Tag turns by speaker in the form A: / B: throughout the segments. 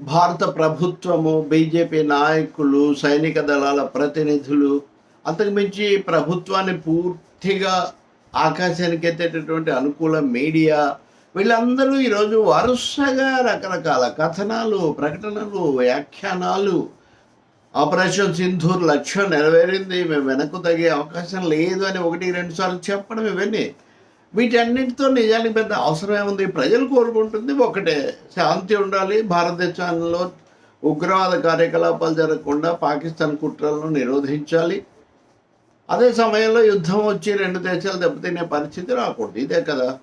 A: భారత ప్రభుత్వము బీజేపీ నాయకులు సైనిక దళాల ప్రతినిధులు అంతకుమించి ప్రభుత్వాన్ని పూర్తిగా ఆకాశానికి ఎత్తేటటువంటి అనుకూల మీడియా వీళ్ళందరూ ఈరోజు వరుసగా రకరకాల కథనాలు ప్రకటనలు వ్యాఖ్యానాలు ఆపరేషన్ సింధూర్ లక్ష్యం నెరవేరింది మేము వెనక్కు తగ్గే అవకాశం లేదు అని ఒకటి రెండు సార్లు చెప్పడం ఇవన్నీ. వీటన్నిటితో నిజానికి పెద్ద అవసరం ఏముంది? ప్రజలు కోరుకుంటుంది ఒకటే. శాంతి ఉండాలి. భారతదేశంలో ఉగ్రవాద కార్యకలాపాలు జరగకుండా పాకిస్తాన్ కుట్రలను నిరోధించాలి. అదే సమయంలో యుద్ధం వచ్చి రెండు దేశాలు దెబ్బతినే పరిస్థితి రాకూడదు. ఇదే కదా.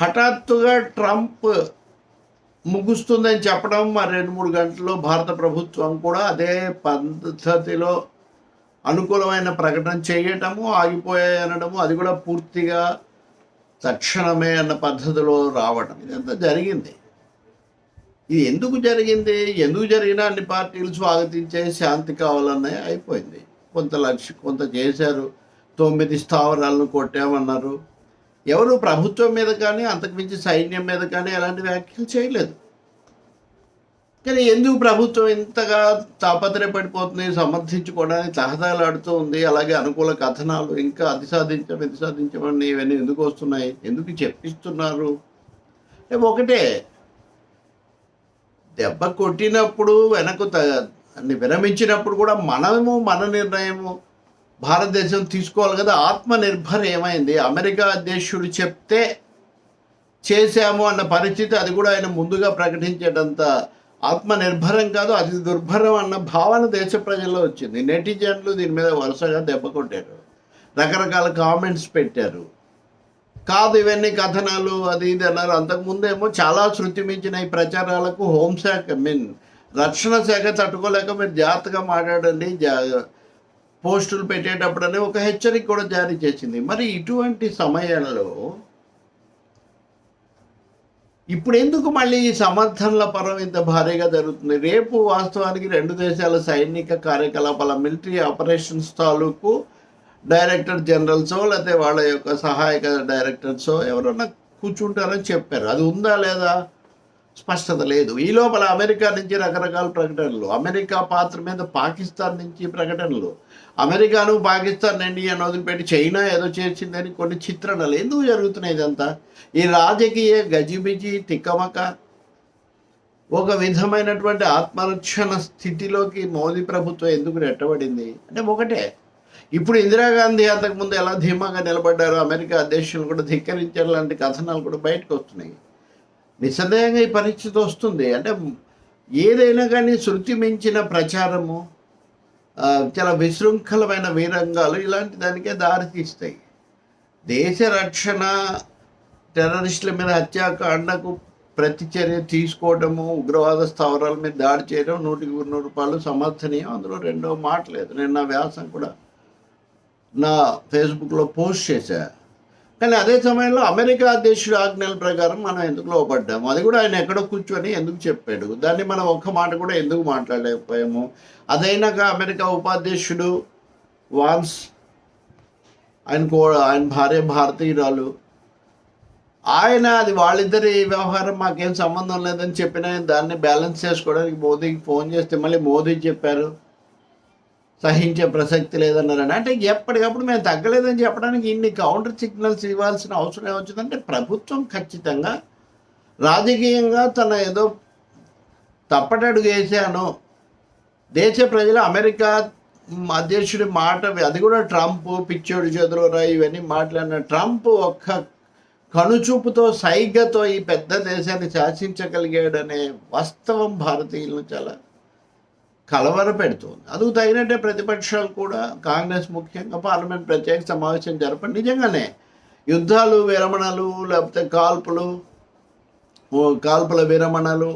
A: హఠాత్తుగా ట్రంప్ ముగుస్తుందని చెప్పడం మరి రెండు మూడు గంటల్లో భారత ప్రభుత్వం కూడా అదే పద్ధతిలో అనుకూలమైన ప్రకటన చేయటము ఆగిపోయాయి అనడము అది కూడా పూర్తిగా తక్షణమే అన్న పద్ధతిలో రావడం ఇదంతా జరిగింది. ఇది ఎందుకు జరిగింది? ఎందుకు జరిగినా అన్ని పార్టీలు స్వాగతించే శాంతి కావాలన్నాయి అయిపోయింది. కొంత లక్ష కొంత చేశారు. తొమ్మిది స్థావరాలను కొట్టామన్నారు. ఎవరు ప్రభుత్వం మీద కానీ అంతకుమించి సైన్యం మీద కానీ ఎలాంటి వ్యాఖ్యలు చేయలేదు. కానీ ఎందుకు ప్రభుత్వం ఇంతగా తాపత్రయపడిపోతుంది సమర్థించుకోవడానికి తహదాలాడుతూ ఉంది అలాగే అనుకూల కథనాలు ఇంకా అది సాధించాం ఇది సాధించామని ఇవన్నీ ఎందుకు వస్తున్నాయి? ఎందుకు చెప్పిస్తున్నారు? ఒకటే దెబ్బ కొట్టినప్పుడు వెనక్కు విరమించినప్పుడు కూడా మనము మన నిర్ణయము భారతదేశం తీసుకోవాలి కదా ఆత్మనిర్భర్ ఏమైంది? అమెరికా అధ్యక్షుడు చెప్తే చేశాము అన్న పరిస్థితి అది కూడా ఆయన ముందుగా ప్రకటించేటంత ఆత్మనిర్భరం కాదు అది దుర్భరం అన్న భావన దేశ ప్రజల్లో వచ్చింది. నెటిజన్లు దీని మీద వరుసగా దెబ్బ కొట్టారు. రకరకాల కామెంట్స్ పెట్టారు. కాదు ఇవన్నీ కథనాలు అది ఇది అన్నారు. అంతకుముందేమో చాలా శృతి మించిన ఈ ప్రచారాలకు హోంశాఖ మీన్ రక్షణ శాఖ తట్టుకోలేక మీరు జాగ్రత్తగా మాట్లాడండి జా పోస్టులు పెట్టేటప్పుడనే ఒక హెచ్చరిక కూడా జారీ చేసింది. మరి ఇటువంటి సమయంలో ఇప్పుడు ఎందుకు మళ్ళీ ఈ సమర్థనల పరం ఇంత భారీగా జరుగుతుంది? రేపు వాస్తవానికి రెండు దేశాల సైనిక కార్యకలాపాల మిలిటరీ ఆపరేషన్స్ తాలూకు డైరెక్టర్ జనరల్సో లేకపోతే వాళ్ళ యొక్క సహాయక డైరెక్టర్సో ఎవరన్నా కూర్చుంటారని చెప్పారు. అది ఉందా లేదా? స్పష్టత లేదు. ఈ లోపల అమెరికా నుంచి రకరకాల ప్రకటనలు అమెరికా పాత్ర మీద పాకిస్తాన్ నుంచి ప్రకటనలు అమెరికాను పాకిస్తాన్ ఇండియా వదిలిపెట్టి చైనా ఏదో చేసిందని కొన్ని చిత్రణలు. ఎందుకు జరుగుతున్నాయి ఇదంతా? ఈ రాజకీయ గజిబిజి తిక్కమక ఒక విధమైనటువంటి ఆత్మరక్షణ స్థితిలోకి మోదీ ప్రభుత్వం ఎందుకు నెట్టబడింది? అంటే ఒకటే. ఇప్పుడు ఇందిరాగాంధీ అంతకుముందు ఎలా ధీమాగా నిలబడ్డారో అమెరికా అధ్యక్షులు కూడా ధిక్కరించారు లాంటి కథనాలు కూడా బయటకు వస్తున్నాయి. నిస్సందేహంగా ఈ పరిస్థితి వస్తుంది. అంటే ఏదైనా కానీ శృతి మించిన ప్రచారము చాలా విశృంఖలమైన వీరంగాలు ఇలాంటి దానికే దారితీస్తాయి. దేశ రక్షణ టెర్రరిస్టుల మీద హత్యాకాండకు ప్రతిచర్య తీసుకోవడము ఉగ్రవాద స్థావరాల మీద దాడి చేయడం నూటికి నూరు రూపాయలు సమర్థనీయం. అందులో రెండో మాట లేదు. నేను నా వ్యాసం కూడా నా ఫేస్బుక్లో పోస్ట్ చేశాను కానీ అదే సమయంలో అమెరికా అధ్యక్షుడు ఆజ్ఞల ప్రకారం మనం ఎందుకు లోపడ్డాము అది కూడా ఆయన ఎక్కడో కూర్చొని ఎందుకు చెప్పాడు? దాన్ని మనం ఒక్క మాట కూడా ఎందుకు మాట్లాడలేకపోయాము? అదైనాక అమెరికా ఉపాధ్యక్షుడు వాన్స్ ఆయన కో ఆయన భార్య భారతీయురాలు ఆయన అది వాళ్ళిద్దరి వ్యవహారం మాకేం సంబంధం లేదని చెప్పిన దాన్ని బ్యాలెన్స్ చేసుకోవడానికి మోదీకి ఫోన్ చేస్తే మళ్ళీ మోదీ చెప్పారు. సహించే ప్రసక్తి లేదన్నారని. అంటే ఎప్పటికప్పుడు మేము తగ్గలేదని చెప్పడానికి ఇన్ని కౌంటర్ సిగ్నల్స్ ఇవ్వాల్సిన అవసరం ఏమొచ్చిందంటే ప్రభుత్వం ఖచ్చితంగా రాజకీయంగా తన ఏదో తప్పటడుగు వేసాను దేశ ప్రజలు అమెరికా అధ్యక్షుడి మాట అది కూడా ట్రంప్ పిచ్చోడి చేతిలో ఇవన్నీ మాట్లాడిన ట్రంప్ ఒక్క కనుచూపుతో సైగతో ఈ పెద్ద దేశాన్ని శాసించగలిగాడనే వాస్తవం భారతీయులను చాలా కలవర పెడుతుంది అందుకు తగినట్టే ప్రతిపక్షాలు కూడా కాంగ్రెస్ ముఖ్యంగా పార్లమెంట్ ప్రత్యేక సమావేశం జరపండి. నిజంగానే యుద్ధాలు విరమణలు లేకపోతే కాల్పులు కాల్పుల విరమణలు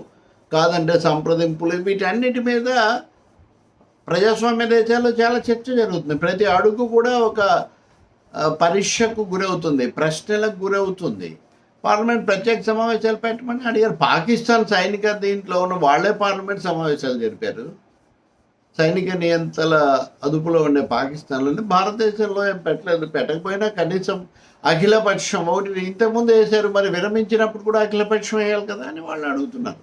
A: కాదంటే సంప్రదింపులు వీటన్నిటి మీద ప్రజాస్వామ్య దేశాల్లో చాలా చర్చ జరుగుతుంది. ప్రతి అడుగు కూడా ఒక పరీక్షకు గురవుతుంది ప్రశ్నలకు గురవుతుంది. పార్లమెంట్ ప్రత్యేక సమావేశాలు పెట్టమని అడిగారు. పాకిస్తాన్ సైనిక దీంట్లో ఉన్న వాళ్ళే పార్లమెంట్ సమావేశాలు జరిపారు. సైనిక నియంత్రణ అదుపులో ఉండే పాకిస్తాన్లోని భారతదేశంలో ఏం పెట్టలేదు. పెట్టకపోయినా కనీసం అఖిలపక్షం ఒకటి ఇంతకుముందు వేశారు మరి విరమించినప్పుడు కూడా అఖిలపక్షం వేయాలి కదా అని వాళ్ళు అడుగుతున్నారు.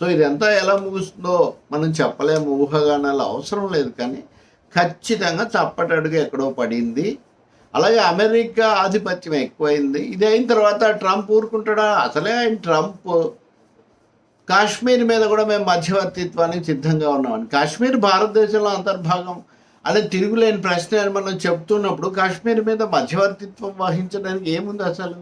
A: సో ఇదంతా ఎలా ముగుస్తుందో మనం చెప్పలేము ఊహగానాలు అవసరం లేదు కానీ ఖచ్చితంగా తప్పటడుగు ఎక్కడో పడింది. అలాగే అమెరికా ఆధిపత్యం ఎక్కువైంది. ఇది అయిన తర్వాత ట్రంప్ ఊరుకుంటాడా? అసలే ఆయన ట్రంప్ కాశ్మీర్ మీద కూడా మేము మధ్యవర్తిత్వానికి సిద్ధంగా ఉన్నామని కాశ్మీర్ భారతదేశంలో అంతర్భాగం అదే తిరుగులేని ప్రశ్న అని మనం చెప్తున్నప్పుడు కాశ్మీర్ మీద మధ్యవర్తిత్వం వహించడానికి ఏముంది అసలు?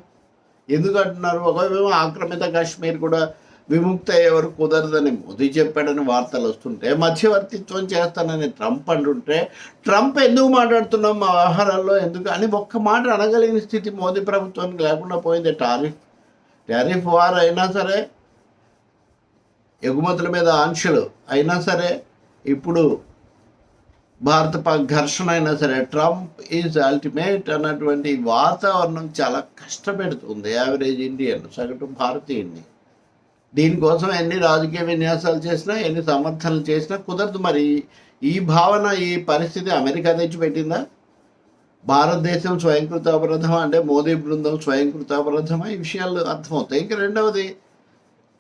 A: ఎందుకు అంటున్నారు ఒకవేమో ఆక్రమిత కాశ్మీర్ కూడా విముక్త అయ్యే వరకు కుదరదని మోదీ చెప్పాడని వార్తలు వస్తుంటే మధ్యవర్తిత్వం చేస్తానని ట్రంప్ అంటుంటే ట్రంప్ ఎందుకు మాట్లాడుతున్నాం మా వ్యవహారాల్లో? ఎందుకు? అని ఒక్క మాట అనగలిగిన స్థితి మోదీ ప్రభుత్వానికి లేకుండా పోయింది. టారిఫ్ టారిఫ్ వార్ అయినా సరే ఎగుమతుల మీద ఆంక్షలు అయినా సరే ఇప్పుడు భారత పాక్ ఘర్షణ అయినా సరే ట్రంప్ ఈజ్ అల్టిమేట్ అన్నటువంటి వాతావరణం చాలా కష్టపెడుతుంది యావరేజ్ ఇండియన్ సగటు భారతీయుడిని దీనికోసం ఎన్ని రాజకీయ విన్యాసాలు చేసినా ఎన్ని సమర్థనలు చేసినా కుదరదు. మరి ఈ భావన ఈ పరిస్థితి అమెరికా తెచ్చిపెట్టిందా? భారతదేశం స్వయంకృత అపరాధమా అంటే మోదీ బృందం స్వయంకృత అపరాధమా ఈ విషయాలు అర్థమవుతాయి. ఇంకా రెండవది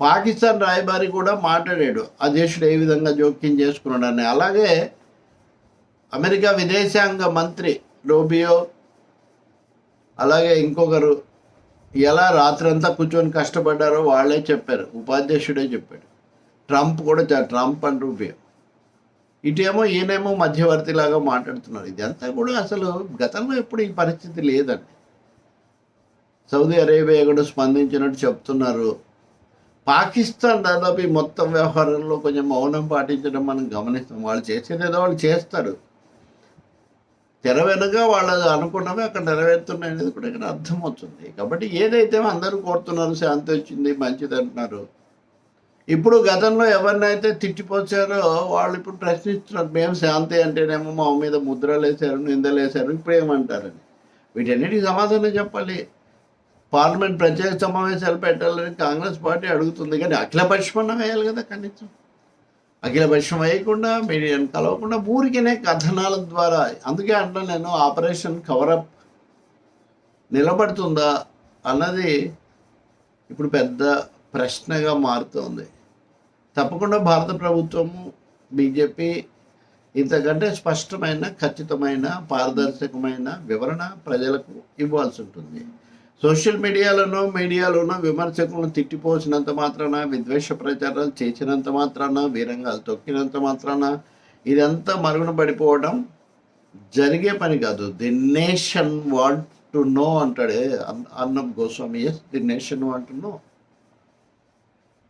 A: పాకిస్తాన్ రాయబారి కూడా మాట్లాడాడు. ఆ దేశుడు ఏ విధంగా జోక్యం చేసుకున్నాడని అలాగే అమెరికా విదేశాంగ మంత్రి రోబియో అలాగే ఇంకొకరు ఎలా రాత్రంతా కూర్చొని కష్టపడ్డారో వాళ్ళే చెప్పారు. ఉపాధ్యక్షుడే చెప్పాడు. ట్రంప్ కూడా ట్రంప్ అండ్ రూబియో. ఇటేమో ఈయనేమో మధ్యవర్తిలాగా మాట్లాడుతున్నారు. ఇదంతా కూడా అసలు గతంలో ఎప్పుడు ఈ పరిస్థితి లేదండి. సౌదీ అరేబియా కూడా స్పందించినట్టు చెప్తున్నారు. పాకిస్తాన్ దాదాపు ఈ మొత్తం వ్యవహారంలో కొంచెం మౌనం పాటించడం మనం గమనిస్తాం. వాళ్ళు చేసేది ఏదో వాళ్ళు చేస్తారు. తెర వెనుక వాళ్ళు అనుకున్నవి అక్కడ నెరవేరుతున్నాయి అనేది కూడా ఇక్కడ అర్థమవుతుంది కాబట్టి ఏదైతే అందరూ కోరుతున్నారు శాంతి వచ్చింది మంచిది అంటున్నారు. ఇప్పుడు గతంలో ఎవరినైతే తిట్టిపోచారో వాళ్ళు ఇప్పుడు ప్రశ్నిస్తున్నారు మేము శాంతి అంటేనేమో మా మీద ముద్రలు వేశారు నిందలు వేశారు ఇప్పుడు ఏమంటారని వీటన్నిటికీ సమాధానం చెప్పాలి. పార్లమెంట్ ప్రత్యేక సమావేశాలు పెట్టాలని కాంగ్రెస్ పార్టీ అడుగుతుంది కానీ అఖిలపక్షమన్న వేయాలి కదా కనీసం. అఖిలపక్షం వేయకుండా మీడియాను కలవకుండా ఊరికనే కథనాల ద్వారా అందుకే అంటాను నేను ఆపరేషన్ కవరప్ నిలబడుతుందా అన్నది ఇప్పుడు పెద్ద ప్రశ్నగా మారుతోంది. తప్పకుండా భారత ప్రభుత్వము బీజేపీ ఇంతకంటే స్పష్టమైన ఖచ్చితమైన పారదర్శకమైన వివరణ ప్రజలకు ఇవ్వాల్సి ఉంటుంది. సోషల్ మీడియాలోనో మీడియాలోనో విమర్శకులను తిట్టిపోసినంత మాత్రాన విద్వేష ప్రచారాలు చేసినంత మాత్రాన వీరంగాలు తొక్కినంత మాత్రాన ఇదంతా మరుగున పడిపోవడం జరిగే పని కాదు. The nation want to know అంటాడే అన్నం Goswami. Yes the nation want to know.